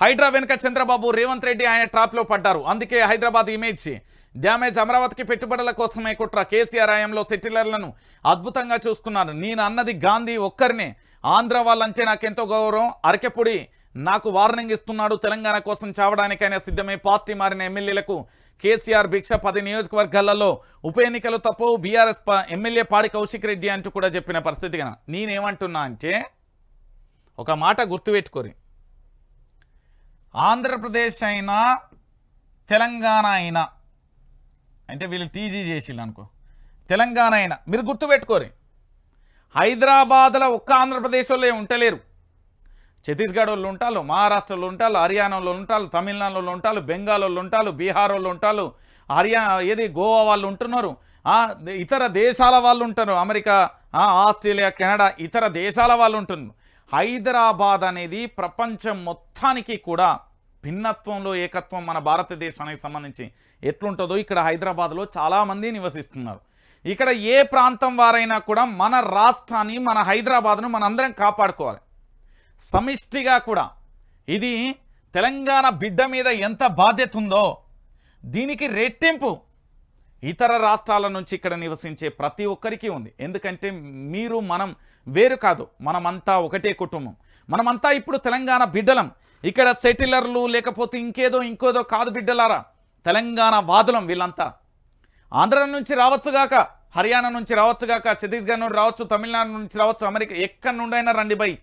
హైడ్రా వెనుక చంద్రబాబు రేవంత్ రెడ్డి ఆయన ట్రాప్లో పడ్డారు. అందుకే హైదరాబాద్ ఇమేజ్ డ్యామేజ్ అమరావతికి పెట్టుబడుల కోసమే కుట్ర. కేసీఆర్ ఆయంలో సెటిలర్లను అద్భుతంగా చూసుకున్నారు నేను అన్నది గాంధీ ఒక్కరినే. ఆంధ్ర వాళ్ళంటే నాకెంతో గౌరవం. అరకెపుడి నాకు వార్నింగ్ ఇస్తున్నాడు తెలంగాణ కోసం చావడానికైనా సిద్ధమే. పార్టీ మారిన ఎమ్మెల్యేలకు కేసీఆర్ భిక్ష. పది నియోజకవర్గాలలో ఉప ఎన్నికలు తప్పవు. బీఆర్ఎస్ ఎమ్మెల్యే పాడి కౌశిక్ రెడ్డి అంటూ కూడా చెప్పిన పరిస్థితి కన నేనేమంటున్నా అంటే ఒక మాట గుర్తుపెట్టుకోరి. ఆంధ్రప్రదేశ్ అయినా తెలంగాణ అయినా అంటే వీళ్ళు టీజీ చేసిళ్ళు అనుకో. తెలంగాణ అయినా మీరు గుర్తుపెట్టుకోరు. హైదరాబాద్లో ఒక్క ఆంధ్రప్రదేశ్ వాళ్ళే ఉంటలేరు. ఛత్తీస్గఢ్ వాళ్ళు ఉంటారు మహారాష్ట్రలో ఉంటారు హర్యానాలో ఉంటారు తమిళనాడులో ఉంటారు బెంగాల్ వాళ్ళు ఉంటారు బీహార్ వాళ్ళు ఉంటారు హర్యానా ఏది గోవా వాళ్ళు ఉంటున్నారు. ఇతర దేశాల వాళ్ళు ఉంటారు. అమెరికా ఆస్ట్రేలియా కెనడా ఇతర దేశాల వాళ్ళు ఉంటున్నారు. హైదరాబాద్ అనేది ప్రపంచం మొత్తానికి కూడా భిన్నత్వంలో ఏకత్వం మన భారతదేశానికి సంబంధించి ఎట్లుంటుందో ఇక్కడ హైదరాబాద్లో చాలామంది నివసిస్తున్నారు. ఇక్కడ ఏ ప్రాంతం వారైనా కూడా మన రాష్ట్రాన్ని మన హైదరాబాద్ను మనందరం కాపాడుకోవాలి. సమిష్టిగా కూడా ఇది తెలంగాణ బిడ్డ మీద ఎంత బాధ్యత ఉందో దీనికి రెట్టింపు ఇతర రాష్ట్రాల నుంచి ఇక్కడ నివసించే ప్రతి ఒక్కరికి ఉంది. ఎందుకంటే మీరు మనం వేరు కాదు. మనమంతా ఒకటే కుటుంబం. మనమంతా ఇప్పుడు తెలంగాణ బిడ్డలం. ఇక్కడ సెటిలర్లు లేకపోతే ఇంకేదో ఇంకోదో కాదు బిడ్డలారా. తెలంగాణ వాదులం వీళ్ళంతా. ఆంధ్ర నుంచి రావచ్చుగాక హర్యానా నుంచి రావచ్చుగాక ఛత్తీస్గఢ్ నుండి రావచ్చు తమిళనాడు నుంచి రావచ్చు అమెరికా ఎక్కడి నుండైనా రండి బై.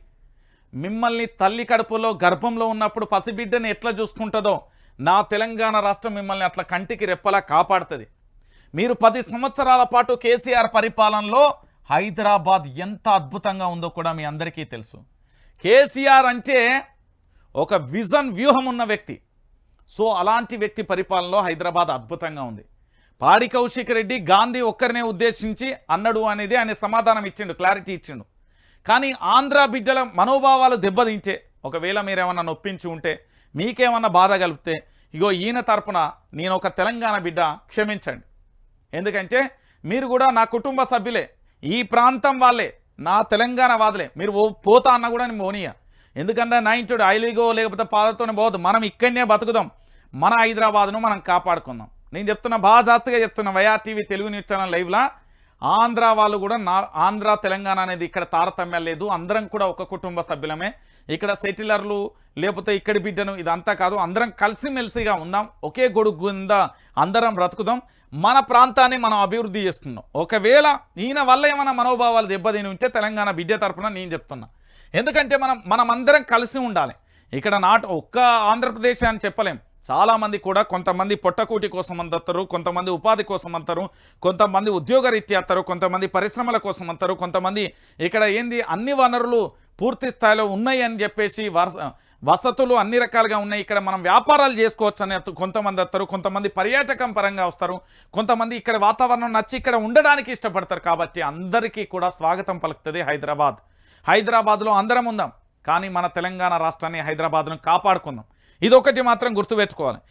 మిమ్మల్ని తల్లి కడుపులో గర్భంలో ఉన్నప్పుడు పసిబిడ్డని ఎట్లా చూసుకుంటుందో నా తెలంగాణ రాష్ట్రం మిమ్మల్ని అట్లా కంటికి రెప్పలా కాపాడుతుంది. మీరు పది సంవత్సరాల పాటు కేసీఆర్ పరిపాలనలో హైదరాబాద్ ఎంత అద్భుతంగా ఉందో కూడా మీ అందరికీ తెలుసు. కేసీఆర్ అంటే ఒక విజన్ వ్యూహం ఉన్న వ్యక్తి. సో అలాంటి వ్యక్తి పరిపాలనలో హైదరాబాద్ అద్భుతంగా ఉంది. పాడి కౌశిక్ రెడ్డి గాంధీ ఒక్కరినే ఉద్దేశించి అన్నడు అనేది ఆయన సమాధానం ఇచ్చిండు క్లారిటీ ఇచ్చిండు. కానీ ఆంధ్ర బిడ్డల మనోభావాలు దెబ్బతించే ఒకవేళ మీరేమన్నా నొప్పించి ఉంటే మీకేమన్నా బాధ కలిపితే ఇగో ఈయన తరపున నేను ఒక తెలంగాణ బిడ్డ క్షమించండి. ఎందుకంటే మీరు కూడా నా కుటుంబ సభ్యులే. ఈ ప్రాంతం వాళ్ళే. నా తెలంగాణ వాదులే. మీరు ఓ పోతా అన్న కూడా నేను పోనీయ. ఎందుకంటే నైన్టుడు ఐలిగో లేకపోతే పాదతోనే పోవద్దు. మనం ఇక్కడనే బతుకుదాం. మన హైదరాబాద్ను మనం కాపాడుకుందాం. నేను చెప్తున్నా బాగా జాగ్రత్తగా చెప్తున్నా. YRTV TV Telugu news channel లైవ్లా. Andhra వాళ్ళు కూడా నా ఆంధ్ర తెలంగాణ అనేది ఇక్కడ తారతమ్యం లేదు. అందరం కూడా ఒక కుటుంబ సభ్యులమే. ఇక్కడ సెటిలర్లు లేకపోతే ఇక్కడి బిడ్డను ఇదంతా కాదు. అందరం కలిసిమెలిసిగా ఉందాం. ఒకే గొడుగు కింద అందరం బ్రతుకుదాం. మన ప్రాంతాన్ని మనం అభివృద్ధి చేస్తున్నాం ఒకవేళ ఈయన వల్ల ఏమైనా మనోభావాలు దెబ్బతిని ఉంటే తెలంగాణ బిడ్డ తరఫున నేను చెప్తున్నా. ఎందుకంటే మనం మనం అందరం కలిసి ఉండాలి. ఇక్కడ నాట్ ఒక్క ఆంధ్రప్రదేశ్ అని చెప్పలేం. చాలామంది కూడా కొంతమంది పొట్టకూటి కోసం అంటారు కొంతమంది ఉపాధి కోసం అంటారు కొంతమంది ఉద్యోగరీత్యా అంటారు కొంతమంది పరిశ్రమల కోసం అంటారు కొంతమంది ఇక్కడ ఏంది అన్ని వనరులు పూర్తి స్థాయిలో ఉన్నాయి అని చెప్పేసి వసతులు అన్ని రకాలుగా ఉన్నాయి. ఇక్కడ మనం వ్యాపారాలు చేసుకోవచ్చు అని కొంతమంది వస్తారు కొంతమంది పర్యాటకం పరంగా వస్తారు కొంతమంది ఇక్కడ వాతావరణం నచ్చి ఇక్కడ ఉండడానికి ఇష్టపడతారు కాబట్టి అందరికీ కూడా స్వాగతం పలుకుతుంది హైదరాబాద్. హైదరాబాద్లో అందరం ఉందాం కానీ మన తెలంగాణ రాష్ట్రాన్ని హైదరాబాద్ను కాపాడుకుందాం. ఇదొకటి మాత్రం గుర్తుపెట్టుకోవాలి.